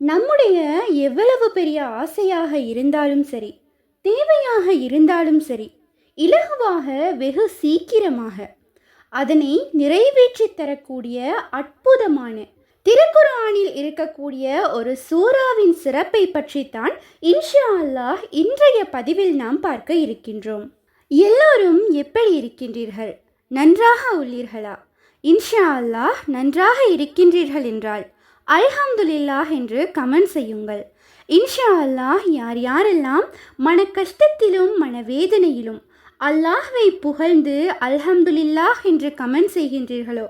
நம்முடைய எவ்வளவு பெரிய ஆசையாக இருந்தாலும் சரி தேவையாக இருந்தாலும் சரி இலகுவாக வெகு சீக்கிரமாக அதனை நிறைவேற்றி தரக்கூடிய அற்புதமான திருக்குறானில் இருக்கக்கூடிய ஒரு சூறாவின் சிறப்பை பற்றித்தான் இன்ஷா அல்லாஹ் இன்றைய பதிவில் நாம் பார்க்க இருக்கின்றோம். எல்லோரும் எப்படி இருக்கின்றீர்கள்? நன்றாக உள்ளீர்களா? இன்ஷா அல்லாஹ் நன்றாக இருக்கின்றீர்கள் என்றால் அல்ஹம்துலில்லாஹ் என்று கமெண்ட் செய்யுங்கள். இன்ஷா அல்லாஹ் யார் யாரெல்லாம் மன கஷ்டத்திலும் மனவேதனையிலும் அல்லாஹ்வை புகழ்ந்து அல்ஹம்துலில்லாஹ் என்று கமெண்ட் செய்கின்றீர்களோ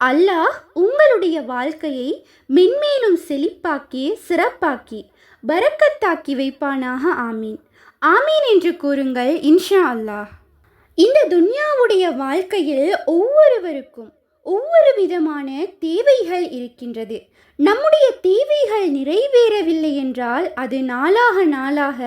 அல்லாஹ் உங்களுடைய வாழ்க்கையை மென்மேலும் செழிப்பாக்கி சிறப்பாக்கி பரக்கத்தாக்கி வைப்பானாக ஆமீன். ஆமீன் என்று கூறுங்கள் இன்ஷா அல்லாஹ் இந்த துன்யாவுடைய வாழ்க்கையில் ஒவ்வொருவருக்கும் ஒவ்வொரு விதமான தேவைகள் இருக்கின்றது. நம்முடைய தேவைகள் நிறைவேறவில்லை என்றால் அது நாளாக நாளாக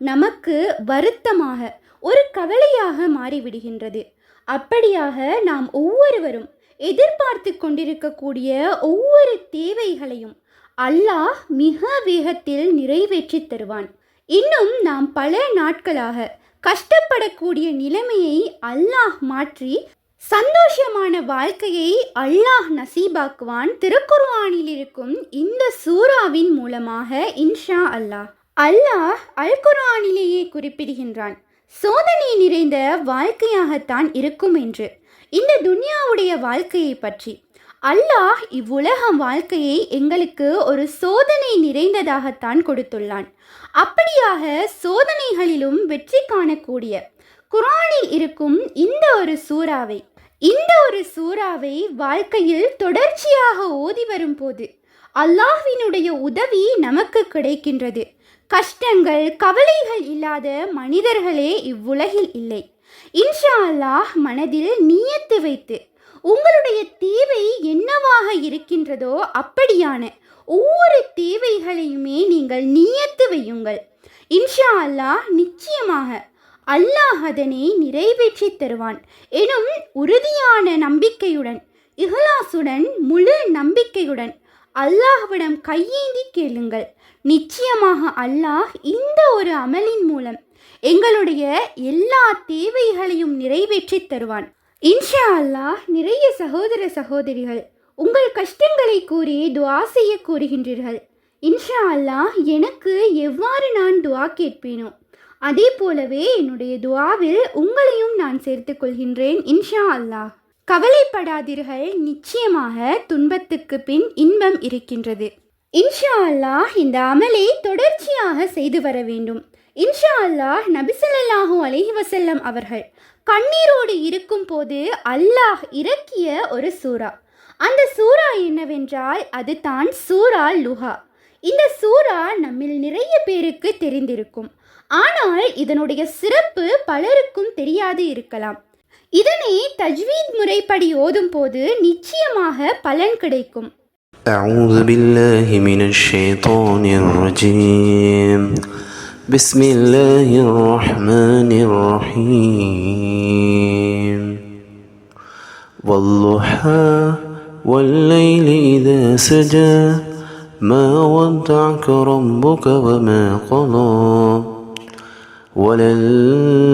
நமக்கு வருத்தமாக ஒரு கவலையாக மாறிவிடுகின்றது. அப்படியாக நாம் ஒவ்வொருவரும் எதிர்பார்த்து கொண்டிருக்கக்கூடிய ஒவ்வொரு தேவைகளையும் அல்லாஹ் மிக வேகத்தில் நிறைவேற்றி தருவான். இன்னும் நாம் பல நாட்களாக கஷ்டப்படக்கூடிய நிலைமையை அல்லாஹ் மாற்றி சந்தோஷமான வாழ்க்கையை அல்லாஹ் நசீபாக்குவான். திருக்குர்வானில் இருக்கும் இந்த சூறாவின் மூலமாக இன்ஷா அல்லாஹ். அல்லாஹ் அல் குர்ஆனிலேயே குறிப்பிடுகின்றான். சோதனை நிறைந்த வாழ்க்கையாகத்தான் இருக்கும் என்று. இந்த துன்யாவுடைய வாழ்க்கையை பற்றி. அல்லாஹ் இவ்வுலக வாழ்க்கையை எங்களுக்கு ஒரு சோதனை நிறைந்ததாகத்தான் கொடுத்துள்ளான். அப்படியாக சோதனைகளிலும் வெற்றி காணக்கூடிய குரானில் இருக்கும் இந்த ஒரு சூறாவை இந்த ஒரு சூறாவை வாழ்க்கையில் தொடர்ச்சியாக ஓதி வரும்போது அல்லாஹ்வினுடைய உதவி நமக்கு கிடைக்கின்றது. கஷ்டங்கள் கவலைகள் இல்லாத மனிதர்களே இவ்வுலகில் இல்லை. இன்ஷா அல்லாஹ் மனதில் நீயத்து வைத்து உங்களுடைய தேவை என்னவாக இருக்கின்றதோ அப்படியான ஒவ்வொரு தேவைகளையுமே நீங்கள் நீயத்து வையுங்கள். இன்ஷா அல்லாஹ் நிச்சயமாக அல்லாஹ் அதனை நிறைவேற்றி தருவான். எனும் உறுதியான நம்பிக்கையுடன் இஹ்லாசுடன் முழு நம்பிக்கையுடன் அல்லாஹ்விடம் கையேந்தி கேளுங்கள். நிச்சயமாக அல்லாஹ் இந்த ஒரு அமலின் மூலம் எங்களுடைய எல்லா தேவைகளையும் நிறைவேற்றி தருவான். இன்ஷா அல்லாஹ் நிறைய சகோதர சகோதரிகள் உங்கள் கஷ்டங்களை கூறி துவா செய்ய கூறுகின்றீர்கள். இன்ஷா அல்லாஹ் எனக்கு எவ்வாறு நான் துவா கேட்பேனோ அதே போலவே என்னுடைய துவாவில் உங்களையும் நான் சேர்த்துக் கொள்கின்றேன் இன்ஷா அல்லாஹ். கவலைப்படாதீர்கள் நிச்சயமாக துன்பத்துக்கு பின் இன்பம் இருக்கின்றது. இன்ஷா அல்லாஹ் இந்த அமலை தொடர்ச்சியாக செய்து வர வேண்டும். இன்ஷா அல்லாஹ் நபிசல்லாஹூ அலைஹி வசல்லம் அவர்கள் கண்ணீரோடு இருக்கும் போது அல்லாஹ் இறக்கிய ஒரு சூறா. அந்த சூறா என்னவென்றால் அது தான் சூரா லுஹா. இந்த சூறா நம்மில் நிறைய பேருக்கு தெரிந்திருக்கும் ஆனால் இதனுடைய சிறப்பு பலருக்கும் தெரியாது இருக்கலாம் இதனை தஜ்வீத் முறைப்படி ஓதும் போது நிச்சயமாக பலன் கிடைக்கும் أعوذ بالله من الشيطان الرجيم بسم الله الرحمن الرحيم والضحى والليل إذا سجى ما ودعك ربك وما قضى. وللآخرة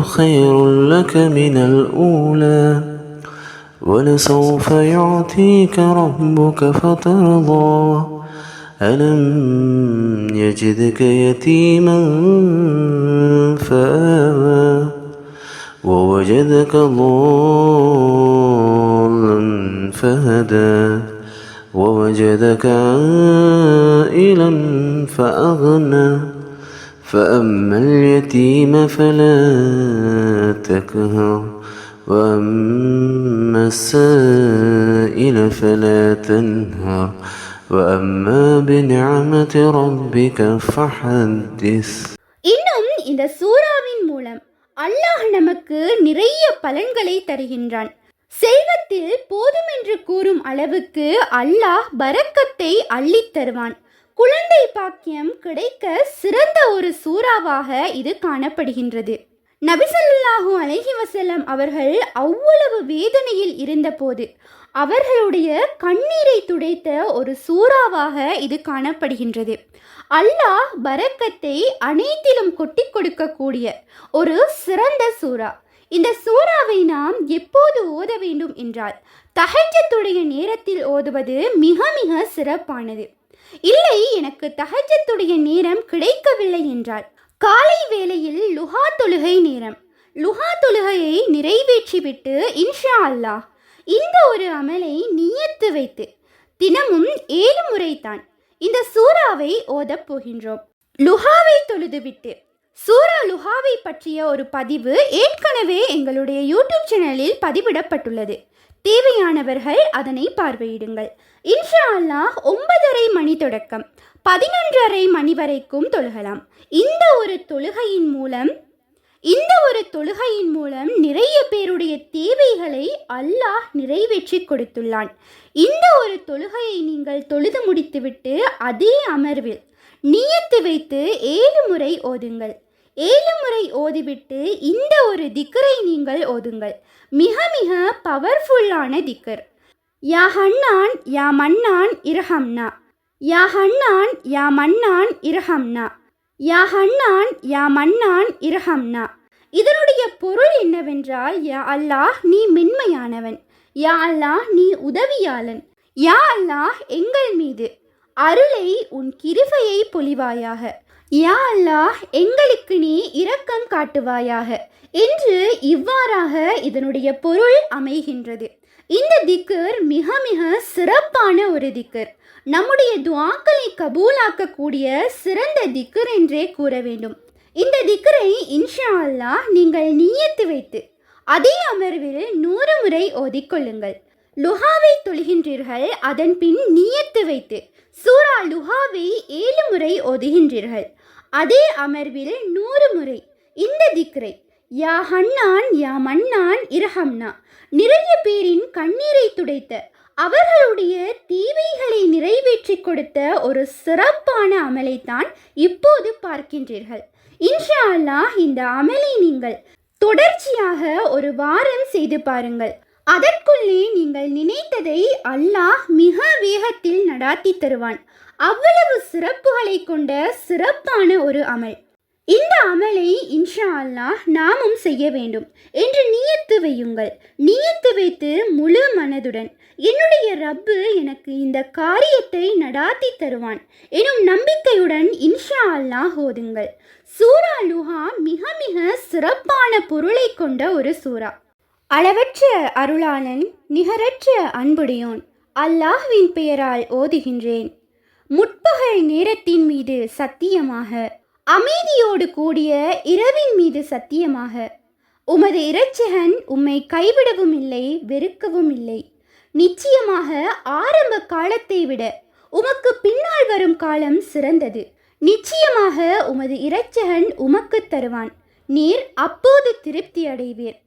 خير لك من الأولى. ولسوف يعطيك ربك فترضى. ألم يجدك يتيما فآوى. ووجدك ضالا فهدى. ووجدك عائلا فأغنى فأما اليتيم فلا تكهر وأما السائل فلا تنهر وأما بنعمة ربك فحدث இன்னும் இந்த சூறாவின் மூலம் அல்லாஹ் நமக்கு நிறைய பலன்களை தருகின்றான் செல்வத்தில் போதுமென்று கூறும் அளவுக்கு அல்லாஹ் பரக்கத்தை அள்ளித் தருவான். குழந்தை பாக்கியம் கிடைக்க சிறந்த ஒரு சூறாவாக இது காணப்படுகின்றது. நபிசல்லாஹு அலஹி வசல்லம் அவர்கள் அவ்வளவு வேதனையில் இருந்தபோது அவர்களுடைய கண்ணீரை துடைத்த ஒரு சூறாவாக இது காணப்படுகின்றது. அல்லாஹ் பரக்கத்தை அனைத்திலும் கொட்டி கொடுக்கக்கூடிய ஒரு சிறந்த சூறா. இந்த சூறாவை நாம் எப்போது ஓத வேண்டும் என்றால் தகஜத்துடைய நேரத்தில் ஓதுவது மிக மிக சிறப்பானது. இல்லை எனக்கு தகஜத்துடைய நேரம் கிடைக்கவில்லை என்றால் காலை வேளையில் லுஹா தொழுகை நேரம். லுஹா தொழுகையை நிறைவேற்றிவிட்டு இன்ஷா அல்லாஹ் இந்த ஒரு அமலை நியத்து வைத்து தினமும் ஏழு முறைதான் இந்த சூறாவை ஓதப் போகின்றோம். லுஹாவை தொழுதுவிட்டு சூரா லுஹாவை பற்றிய ஒரு பதிவு ஏற்கனவே எங்களுடைய யூடியூப் சேனலில் பதிவிடப்பட்டுள்ளது. தேவையானவர்கள் அதனை பார்வையிடுங்கள். இன்ஷா அல்லாஹ் ஒன்பதரை மணி தொடக்கம். பதினொன்றரை மணி வரைக்கும் தொழுகலாம். இந்த ஒரு தொழுகையின் மூலம் இந்த ஒரு தொழுகையின் மூலம் நிறைய பேருடைய தேவைகளை அல்லாஹ் நிறைவேற்றி கொடுத்துள்ளான். இந்த ஒரு தொழுகையை நீங்கள் தொழுது முடித்துவிட்டு அதே அமர்வில் நியத்து வைத்து ஏழு முறை ஓதுங்கள். ஏழு முறை ஓதிவிட்டு இந்த ஒரு திக்கரை நீங்கள் ஓதுங்கள். மிக மிக பவர்ஃபுல்லான திக்கர். யா ஹன்னான் யா மன்னான் இரஹம்னா. யா ஹன்னான் யா மன்னான் இரஹம்னா. யா ஹன்னான் யா மன்னான் இரஹம்னா. இதனுடைய பொருள் என்னவென்றால் யா அல்லாஹ் நீ மென்மையானவன். யா அல்லாஹ் நீ உதவியாளன். யா அல்லாஹ் எங்கள் மீது அருளை உன் கிருபையை பொலிவாயாக யா அல்லாஹ் எங்களுக்கு நீ இரக்கம் காட்டுவாயாக. என்று இவ்வாறாக இதனுடைய பொருள் அமைகின்றது. இந்த திக்கர் மிக மிக சிறப்பான ஒரு திக்கர். நம்முடைய துவாக்களை கபூலாக்கக்கூடிய சிறந்த திக்கர் என்றே கூற வேண்டும். இந்த திக்கரை இன்ஷா அல்லாஹ் நீங்கள் நீயத்து வைத்து அதே அமர்வில் நூறு முறை ஓதிக்கொள்ளுங்கள். லுஹாவை தொழுகின்றீர்கள் அதன் பின் நீயத்து வைத்து சூரா லுஹாவை ஏழு முறை ஓதுகின்றீர்கள். அதே அமர்வில் நூறு முறை. இந்த திக்ரை யா ஹன்னான் யா மன்னான் இரஹம்னா. நிறைய பேரின் கண்ணீரை துடைத்த அவர்களுடைய தேவைகளை நிறைவேற்றி கொடுத்த ஒரு சிறப்பான அமலைத்தான் இப்போது பார்க்கின்றீர்கள். இன்ஷா அல்லாஹ் இந்த அமலை நீங்கள் தொடர்ச்சியாக ஒரு வாரம் செய்து பாருங்கள். அதற்குள்ளே நீங்கள் நினைத்ததை அல்லாஹ் மிக வேகத்தில் நடாத்தி தருவான். அவ்வளவு சிறப்புகளை கொண்ட சிறப்பான ஒரு அமல். இந்த அமலை இன்ஷா அல்லாஹ் நாமும் செய்ய வேண்டும் என்று நியத்து வையுங்கள். நியத்து வைத்து முழு மனதுடன் என்னுடைய ரப்பு எனக்கு இந்த காரியத்தை நடாத்தி தருவான் எனும் நம்பிக்கையுடன் இன்ஷா அல்லாஹ் ஓதுங்கள். சூரா லுஹா மிக மிக சிறப்பான பொருளை கொண்ட ஒரு சூரா. அளவற்ற அருளாளன் நிகரற்ற அன்புடையோன் அல்லாஹ்வின் பெயரால் ஓதுகின்றேன். முற்பகல் நேரத்தின் மீது சத்தியமாக அமைதியோடு கூடிய இரவின் மீது சத்தியமாக. உமது இரட்சகன் உம்மை கைவிடவும் இல்லை வெறுக்கவும் இல்லை. நிச்சயமாக ஆரம்ப காலத்தை விட உமக்கு பின்னால் வரும் காலம் சிறந்தது. நிச்சயமாக உமது இரட்சகன் உமக்கு தருவான். நீர் அப்போது திருப்தி அடைவீர்.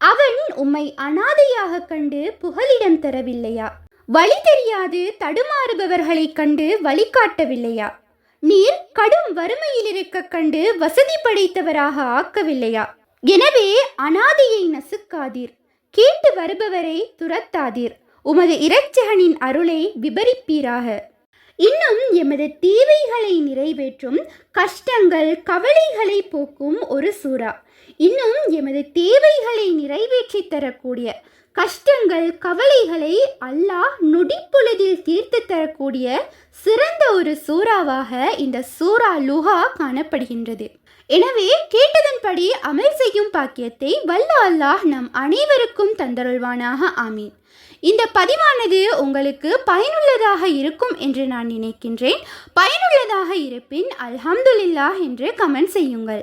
அவன் உம்மை அனாதையாக கண்டு புகலிடம் தரவில்லையா? வழி தெரியாது தடுமாறுபவர்களைக் கண்டு வழிகாட்டவில்லையா நீர் கடும் வறுமையில் இருக்க கண்டு வசதி படைத்தவராக ஆக்கவில்லையா? எனவே அனாதையை நசுக்காதீர் கேட்டு வருபவரை துரத்தாதீர் உமது இரட்சகனின் அருளை விபரிப்பீராக. இன்னும் எமது தேவைகளை நிறைவேற்றும் கஷ்டங்கள் கவலைகளை போக்கும் ஒரு சூறா. இன்னும் எமது தேவைகளை நிறைவேற்றி தரக்கூடிய கஷ்டங்கள் கவலைகளை அல்லாஹ் நொடிப்பொழுதில் தீர்த்து தரக்கூடிய சிறந்த ஒரு சூறாவாக இந்த சூரா லுஹா காணப்படுகின்றது. எனவே கேட்டதன்படி அமல் செய்யும் பாக்கியத்தை வல்ல அல்லாஹ் நம் அனைவருக்கும் தந்தருள்வானாக ஆமீன். இந்த பதிவானது உங்களுக்கு பயனுள்ளதாக இருக்கும் என்று நான் நினைக்கின்றேன். பயனுள்ளதாக இருப்பின் அல்ஹம்துலில்லாஹ் என்று கமெண்ட் செய்யுங்கள்.